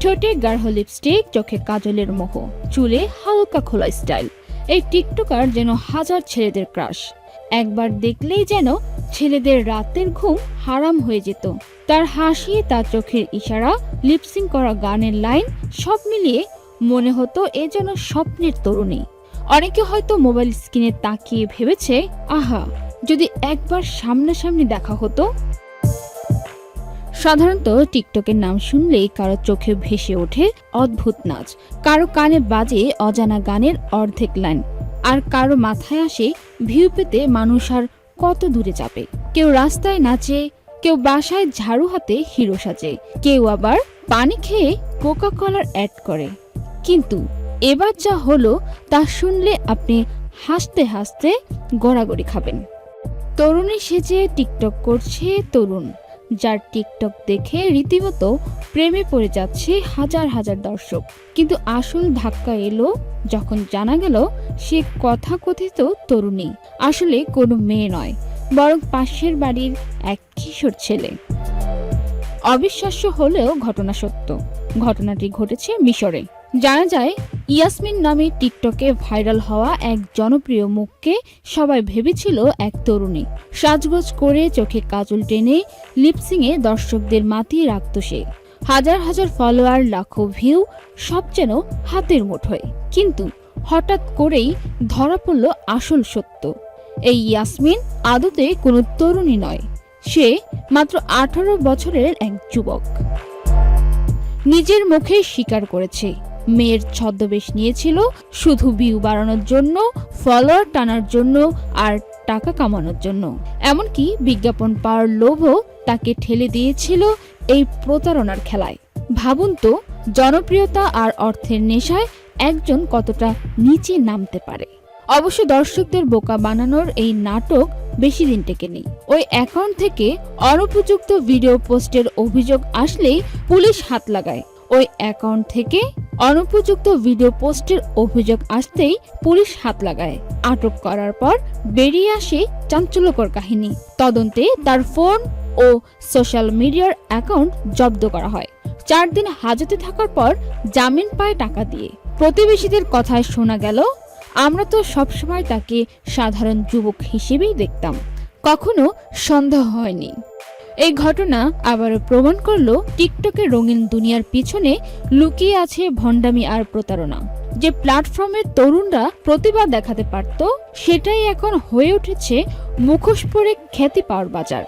ঠোঁটে গাঢ় লিপস্টিক চোখে কাজলের মোহ, চুলে হালকা খোলা স্টাইল এই টিকটকার যেন হাজার ছেলেদের ক্রাশ একবার দেখলেই যেন ছেলেদের রাতের ঘুম হারাম হয়ে যেত। তার হাসি, তার চোখের ইশারা লিপসিং করা গানের লাইন সব মিলিয়ে মনে হতো এ যেন স্বপ্নের তরুণী। অনেকে হয়তো মোবাইল স্ক্রিনে তাকিয়ে ভেবেছে, আহা, যদি একবার সামনাসামনি দেখা হতো সাধারণত টিকটকের নাম শুনলেই কারও চোখে ভেসে ওঠে অদ্ভুত নাচ। কারও কানে বাজে অজানা গানের অর্ধেক লাইন। আর কারও মাথায় আসে ভিউ পেতে মানুষ আর কত দূরে যাবে। কেউ রাস্তায় নাচে, কেউ বাসায় ঝাড়ু হাতে হিরো সাজে, কেউ আবার পানি খেয়ে কোকা কলার অ্যাড করে। কিন্তু এবার যা হলো তা শুনলে আপনি হাসতে হাসতে গড়াগড়ি খাবেন। তরুণী সেজে টিকটক করছে তরুণ। যার টিকটক দেখে রীতিমতো প্রেমে পড়ে যাচ্ছে হাজার হাজার দর্শক। কিন্তু আসল ধাক্কা এলো যখন জানা গেল সে কথাকথিত তরুণী। আসলে কোনো মেয়ে নয়, বরং পাশের বাড়ির এক কিশোর ছেলে। অবিশ্বাস্য হলেও ঘটনা সত্য। ঘটনাটি ঘটেছে মিশরে। জানা যায় ইয়াসমিন নামে টিকটকে ভাইরাল হওয়া এক জনপ্রিয় মুখকে সবাই ভেবেছিল এক তরুণী। সাজগোজ করে চোখে কাজল টেনে লিপসিংয়ে দর্শকদের মাতিয়ে রাখত সে। হাজার হাজার ফলোয়ার লাখো ভিউ সব যেন হাতের মুঠোয়। কিন্তু হঠাৎ করেই ধরা পড়ল আসল সত্য। এই ইয়াসমিন আদতে কোনো তরুণী নয়, সে মাত্র আঠারো বছরের এক যুবক। নিজের মুখে স্বীকার করেছে মেয়ের ছদ্মবেশ নিয়েছিল শুধু ভিউ বাড়ানোর জন্য ফলোয়ার টানার জন্য আর টাকা কামানোর জন্য। এমনকি বিজ্ঞাপন পাওয়ার লোভও তাকে ঠেলে দিয়েছিল এই প্রতারণার খেলায়। ভাবুন তো, জনপ্রিয়তা আর অর্থের নেশায় একজন কতটা নিচে নামতে পারে। অবশ্য দর্শকদের বোকা বানানোর এই নাটক বেশি দিন টেকেনি। ওই অ্যাকাউন্ট থেকে অনুপযুক্ত ভিডিও পোস্টের অভিযোগ আসলেই পুলিশ হাত লাগায়। ওই অ্যাকাউন্ট থেকে অনুপযুক্ত ভিডিও পোস্টের অভিযোগ আসতেই পুলিশ হাত লাগায়। আটক করার পর বেরিয়ে আসে চাঞ্চল্যকর কাহিনী। তদন্তে তার ফোন ও সোশ্যাল মিডিয়ার অ্যাকাউন্ট জব্দ করা হয়। চার দিন হাজতে থাকার পর জামিন পায় টাকা দিয়ে। প্রতিবেশীদের কথায় শোনা গেল, আমরা তো সবসময় তাকে সাধারণ যুবক হিসেবেই দেখতাম। কখনো সন্দেহ হয়নি। এই ঘটনা আবারও প্রমাণ করল টিকটকে রঙিন দুনিয়ার পিছনে লুকিয়ে আছে ভণ্ডামি আর প্রতারণা। যে প্ল্যাটফর্মের তরুণরা প্রতিভা দেখাতে পারত, সেটাই এখন হয়ে উঠেছে মুখোশ পরে খ্যাতি পাওয়ার বাজার।